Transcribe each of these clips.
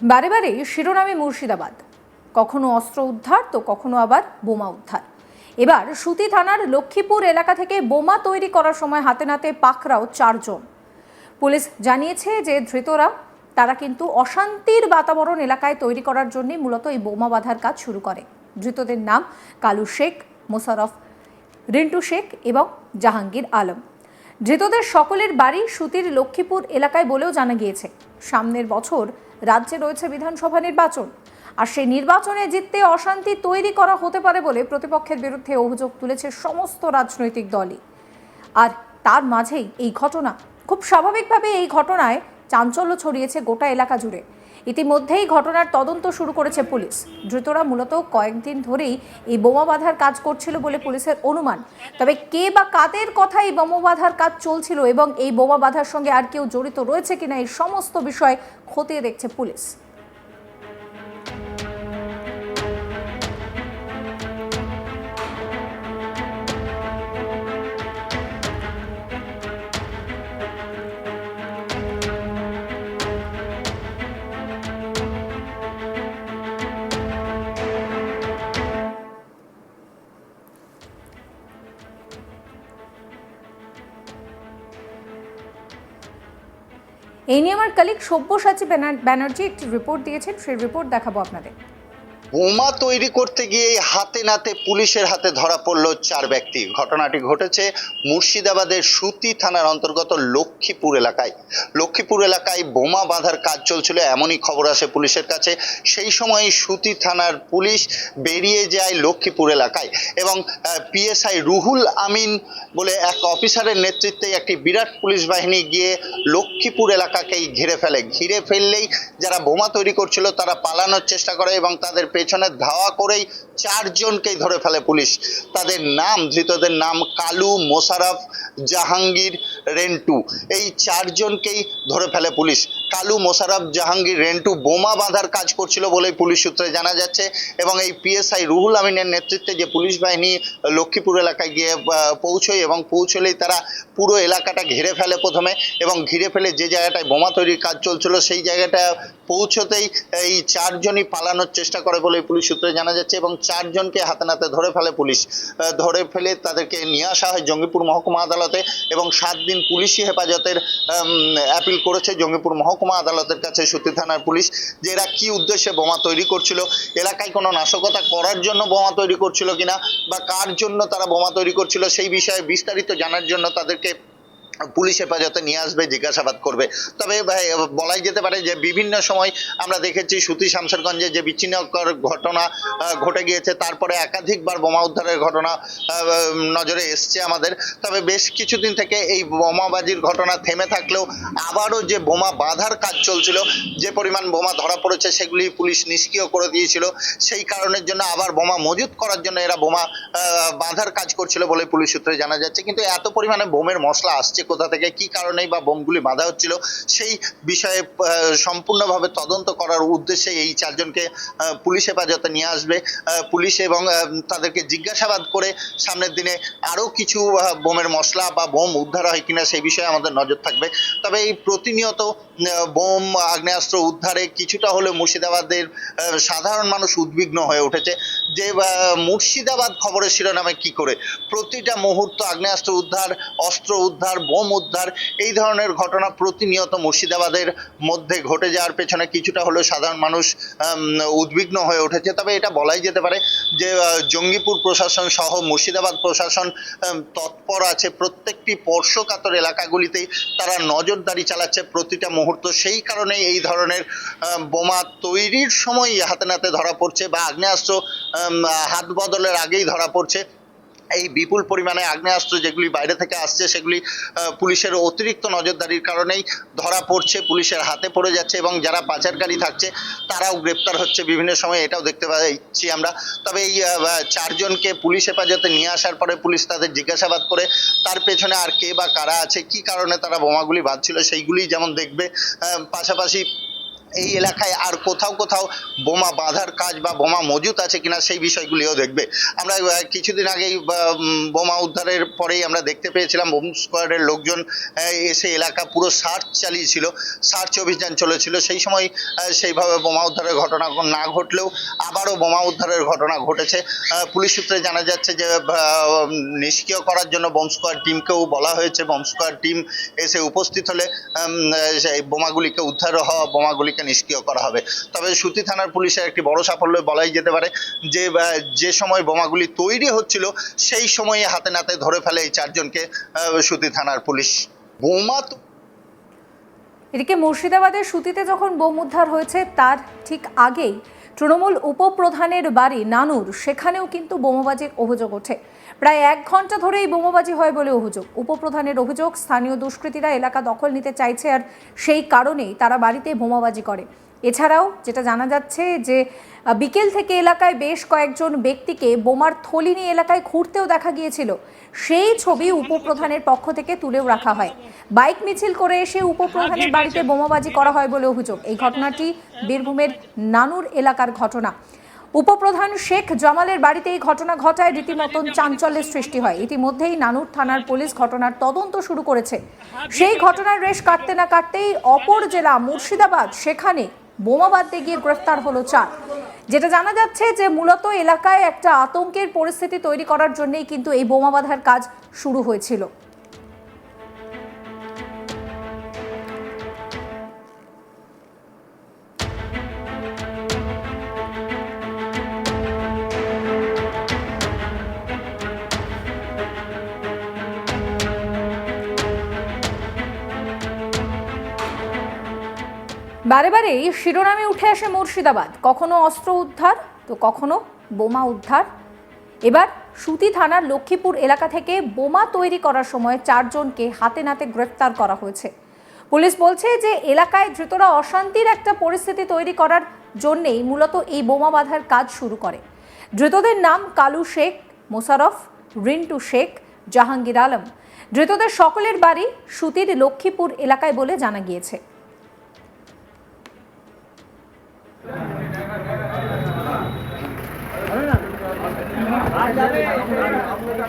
বারে বারে শিরোনামে মুর্শিদাবাদ। কখনো অস্ত্র উদ্ধার, তো কখনো আবার বোমা উদ্ধার। এবার সুতি থানার লক্ষ্মীপুর এলাকা থেকে বোমা তৈরি করার সময় হাতে নাতে পাকড়াও চারজন। পুলিশ জানিয়েছে যে ধৃতরা, তারা কিন্তু অশান্তির বাতাবরণ এলাকায় তৈরি করার জন্য মূলত এই বোমা বাঁধার কাজ শুরু করে। ধৃতদের নাম কালু শেখ মোশারফ রিন্টু শেখ এবং জাহাঙ্গীর আলম। ধৃতদের সকলের বাড়ি সুতির লক্ষ্মীপুর এলাকায় বলেও জানা গিয়েছে। সামনের বছর রাজ্যে রয়েছে বিধানসভা নির্বাচন। আর সেই নির্বাচনে জিততে অশান্তি তৈরি করা হতে পারে বলে প্রতিপক্ষের বিরুদ্ধে অভিযোগ তুলেছে সমস্ত রাজনৈতিক দলই। আর তার মাঝেই এই ঘটনা, খুব স্বাভাবিকভাবে এই ঘটনায় চাঞ্চল্য ছড়িয়েছে গোটা এলাকা জুড়ে। ইতিমধ্যেই ঘটনার তদন্ত শুরু করেছে পুলিশ। ধৃতরা মূলত কয়েকদিন ধরেই এই বোমা বাঁধার কাজ করছিল বলে পুলিশের অনুমান। তবে কে বা কাদের কথা এই বোমা বাঁধার কাজ চলছিল এবং এই বোমা বাঁধার সঙ্গে আর কেউ জড়িত রয়েছে কিনা এই সমস্ত বিষয় খতিয়ে দেখছে পুলিশ। এই নিয়ে আমার কালিক সব্যসাচী ব্যানার- ব্যানার্জি একটি রিপোর্ট দিয়েছেন। সেই রিপোর্ট দেখাবো আপনাদের। বোমা তৈরি করতে গিয়ে হাতে নাতে পুলিশের হাতে ধরা পড়ল চার ব্যক্তি। ঘটনাটি ঘটেছে মুর্শিদাবাদের সুতি থানার অন্তর্গত লক্ষ্মীপুর এলাকায়। লক্ষ্মীপুর এলাকায় বোমা বাঁধার কাজ চলছিল, এমনই খবর আসে পুলিশের কাছে। সেই সময় সুতি থানার পুলিশ বেরিয়ে যায় লক্ষ্মীপুর এলাকায় এবং পিএসআই রুহুল আমিন বলে এক অফিসারের নেতৃত্বে একটি বিরাট পুলিশ বাহিনী গিয়ে লক্ষ্মীপুর এলাকাকেই ঘিরে ফেলে। ঘিরে ফেললেই যারা বোমা তৈরি করছিল তারা পালানোর চেষ্টা করে এবং তাদের ধাওয়া করেই চারজনকেই ধরে ফেলে পুলিশ। তাদের নাম, ধৃতদের নাম কালু মোশারফ জাহাঙ্গীর, রেন্টু। এই চারজনকেই ধরে ফেলে পুলিশ। কালু মোশারফ জাহাঙ্গীর রেন্টু বোমা বাঁধার কাজ করছিল বলেই পুলিশ সূত্রে জানা যাচ্ছে এবং এই পিএসআই রুহুল আমিনের নেতৃত্বে যে পুলিশ বাহিনী লক্ষ্মীপুর এলাকায় গিয়ে পৌঁছয় এবং পৌঁছলেই তারা পুরো এলাকাটা ঘিরে ফেলে প্রথমে এবং ঘিরে ফেলে যে জায়গাটায় বোমা তৈরির কাজ চলছিল সেই জায়গাটা পৌঁছতেই এই চারজনই পালানোর চেষ্টা করে বলে পুলিশ সূত্রে জানা যাচ্ছে এবং চারজনকে হাতে নাতে ধরে ফেলে পুলিশ। ধরে ফেলে তাদেরকে নিয়ে আসা হয় জঙ্গিপুর মহকুমা আদালতে এবং সাত দিন পুলিশি হেফাজতের অ্যাপিল করেছে জঙ্গিপুর মহকুমা আদালতের কাছে সুতি থানার পুলিশ যে এরা কি উদ্দেশ্যে বোমা তৈরি করছিল, এলাকায় কোনো নাশকতা করার জন্য বোমা তৈরি করছিল কিনা বা কার জন্য তারা বোমা তৈরি করছিল সেই বিষয়ে বিস্তারিত জানার জন্য তাদেরকে পুলিশ হেফাজতে নিয়ে আসবে, জিজ্ঞাসাবাদ করবে। তবে বলাই যেতে পারে যে বিভিন্ন সময় আমরা দেখেছি সুতি শামশেরগঞ্জে যে বিচ্ছিন্নকর ঘটনা ঘটে গিয়েছে, তারপরে একাধিকবার বোমা উদ্ধারের ঘটনা নজরে এসছে আমাদের। তবে বেশ কিছুদিন থেকে এই বোমাবাজির ঘটনা থেমে থাকলেও আবারও যে বোমা বাঁধার কাজ চলছিল, যে পরিমাণ বোমা ধরা পড়েছে সেগুলি পুলিশ নিষ্ক্রিয় করে দিয়েছিল। সেই কারণের জন্য আবার বোমা মজুত করার জন্য এরা বোমা বাঁধার কাজ করছিল বলে পুলিশ সূত্রে জানা যাচ্ছে। কিন্তু এত পরিমাণে বোমের মশলা আসছে কোথা থেকে, কি কারণে বা বোমগুলি বাঁধা হচ্ছিল, সেই বিষয়ে সম্পূর্ণভাবে তদন্ত করার উদ্দেশ্যে এই চারজনকে পুলিশ হেফাজতে নিয়ে আসবে। পুলিশ এবং তাদেরকে জিজ্ঞাসাবাদ করে সামনের দিনে আরও কিছু বোমের মশলা বা বোম উদ্ধার হয় কিনা সেই বিষয়ে আমাদের নজর থাকবে। তবে এই প্রতিনিয়ত বোম, আগ্নেয়াস্ত্র উদ্ধারে কিছুটা হলেও মুর্শিদাবাদের সাধারণ মানুষ উদ্বিগ্ন হয়ে উঠেছে। যে মুর্শিদাবাদ খবরের শিরোনামে কি করে? প্রতিটা মুহূর্ত আগ্নেয়াস্ত্র উদ্ধার, অস্ত্র উদ্ধার, বোম উদ্ধার, এই ধরনের ঘটনা প্রতিনিয়ত মুর্শিদাবাদের মধ্যে ঘটে যাওয়ার পেছনে কিছুটা হলেও সাধারণ মানুষ উদ্বিগ্ন হয়ে উঠেছে। তবে এটা বলাই যেতে পারে যে জঙ্গিপুর প্রশাসন সহ মুর্শিদাবাদ প্রশাসন তৎপর আছে। প্রত্যেকটি স্পর্শকাতর এলাকাগুলিতেই তারা নজরদারি চালাচ্ছে প্রতিটা মুহূর্ত। সেই কারণেই এই ধরনের বোমা তৈরির সময় হাতে নাতে ধরা পড়ছে বা আগ্নেয়াস্ত্র হাত বদলের আগেই ধরা পড়ছে। এই বিপুল পরিমাণে আগ্নেয়াস্ত্র যেগুলি বাইরে থেকে আসছে, সেগুলি পুলিশের অতিরিক্ত নজরদারির কারণেই ধরা পড়ছে, পুলিশের হাতে পড়ে যাচ্ছে এবং যারা পাচারকারী থাকছে, তারাও গ্রেপ্তার হচ্ছে বিভিন্ন সময়। এটাও দেখতে পাচ্ছি আমরা। তবে এই চারজনকে পুলিশ হেফাজতে নিয়ে আসার পরে পুলিশ তাদের জিজ্ঞাসাবাদ করে, তার পেছনে আর কে বা কারা আছে, কি কারণে তারা বোমাগুলি বাঁধছিল, সেইগুলি যেমন দেখবে। পাশাপাশি এই এলাকায় আর কোথাও কোথাও বোমা বাঁধার কাজ বা বোমা মজুত আছে কিনা সেই বিষয়গুলিও দেখবে। আমরা কিছুদিন আগেই বোমা উদ্ধারের পরেই আমরা দেখতে পেয়েছিলাম বোম স্কোয়াডের লোকজন এসে এলাকা পুরো সার্চ চালিয়েছিল, সার্চ অভিযান চলেছিল। সেই সময় সেইভাবে বোমা উদ্ধারের ঘটনা না ঘটলেও আবারও বোমা উদ্ধারের ঘটনা ঘটেছে। পুলিশ সূত্রে জানা যাচ্ছে যে নিষ্ক্রিয় করার জন্য বোম স্কোয়াড টিমকেও বলা হয়েছে। বোম স্কোয়াড টিম এসে উপস্থিত হলে সেই বোমাগুলিকে উদ্ধার হওয়া, বোমাগুলিকে নিষ্ক্রিয় করা হবে। তবে সুতি থানার পুলিশের একটি বড় সাফল্য বলাই যেতে পারে যে যে সময় বোমাগুলি তৈরি হচ্ছিল, সেই সময়ে হাতে নাতে ধরে ফেলে এই চারজনকে সুতি থানার পুলিশ বোমা এদিকে মুর্শিদাবাদের সুতিতে যখন বোম উদ্ধার হয়েছে, তার ঠিক আগেই তৃণমূল উপপ্রধানের বাড়ি নানুর। সেখানেও কিন্তু বোমাবাজির অভিযোগ ওঠে। প্রায় এক ঘণ্টা ধরে এই বোমাবাজি হয় বলে অভিযোগ। উপপ্রধানের অভিযোগ, স্থানীয় দুষ্কৃতীরা এলাকা দখল নিতে চাইছে আর সেই কারণেই তারা বাড়িতে বোমাবাজি করে। এছাড়াও যেটা জানা যাচ্ছে যে, বিকেল থেকে এলাকায় বেশ কয়েকজন ব্যক্তিকে বোমার থলি নিয়ে এলাকায় ঘুরতেও দেখা গিয়েছিল। সেই ছবি উপপ্রধানের পক্ষ থেকে তুলেও রাখা হয়। বাইক মিছিল করে এসে উপপ্রধানের বাড়িতে বোমাবাজি করা হয় বলে অভিযোগ। এই ঘটনাটি বীরভূমের নানুর এলাকার ঘটনা। উপপ্রধান শেখ জামালের বাড়িতে এই ঘটনা ঘটায় রীতিমতন চাঞ্চল্যের সৃষ্টি হয়। ইতিমধ্যেই নানুর থানার পুলিশ ঘটনার তদন্ত শুরু করেছে। সেই ঘটনার রেশ কাটতে না কাটতেই অপর জেলা মুর্শিদাবাদ, সেখানে বোমা গিয়ে গ্রেফতার হলো চার। যেটা জানা যাচ্ছে যে মূলত এলাকায় একটা আতঙ্কের পরিস্থিতি তৈরি করার জন্যই কিন্তু এই বোমা বাঁধার কাজ শুরু হয়েছিল। বারে বারেই শিরোনামে উঠে আসে মুর্শিদাবাদ। কখনো অস্ত্র উদ্ধার, তো কখনো বোমা উদ্ধার। এবার সুতি থানার লক্ষ্মীপুর এলাকা থেকে বোমা তৈরি করার সময় চারজনকে হাতে নাতে গ্রেফতার করা হয়েছে। পুলিশ বলছে যে এলাকায় ধৃতরা অশান্তির একটা পরিস্থিতি তৈরি করার জন্যেই মূলত এই বোমা বাঁধার কাজ শুরু করে। ধৃতদের নাম কালু শেখ মোশারফ রিন্টু শেখ, জাহাঙ্গীর আলম। ধৃতদের সকলের বাড়ি সুতির লক্ষ্মীপুর এলাকায় বলে জানা গিয়েছে।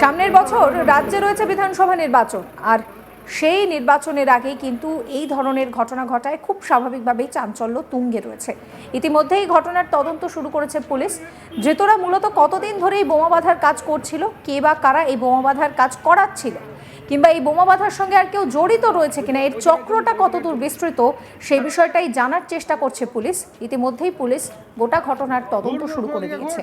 সামনের বছর রাজ্যে রয়েছে বিধানসভা নির্বাচন, আর সেই নির্বাচনের আগেই কিন্তু এই ধরনের ঘটনা ঘটায়, খুব স্বাভাবিকভাবেই চাঞ্চল্য তুঙ্গে রয়েছে। ইতিমধ্যে এই ঘটনার তদন্ত শুরু করেছে পুলিশ। ধৃতরা মূলত কতদিন ধরে এই বোমা বাঁধার কাজ করছিল, কে বা কারা এই বোমা বাঁধার কাজ করাচ্ছিল, কিংবা এই বোমা বাঁধার সঙ্গে আর কেউ জড়িত রয়েছে কিনা, এর চক্রটা কতদূর বিস্তৃত সেই বিষয়টাই জানার চেষ্টা করছে পুলিশ। ইতিমধ্যেই পুলিশ গোটা ঘটনার তদন্ত শুরু করে দিয়েছে।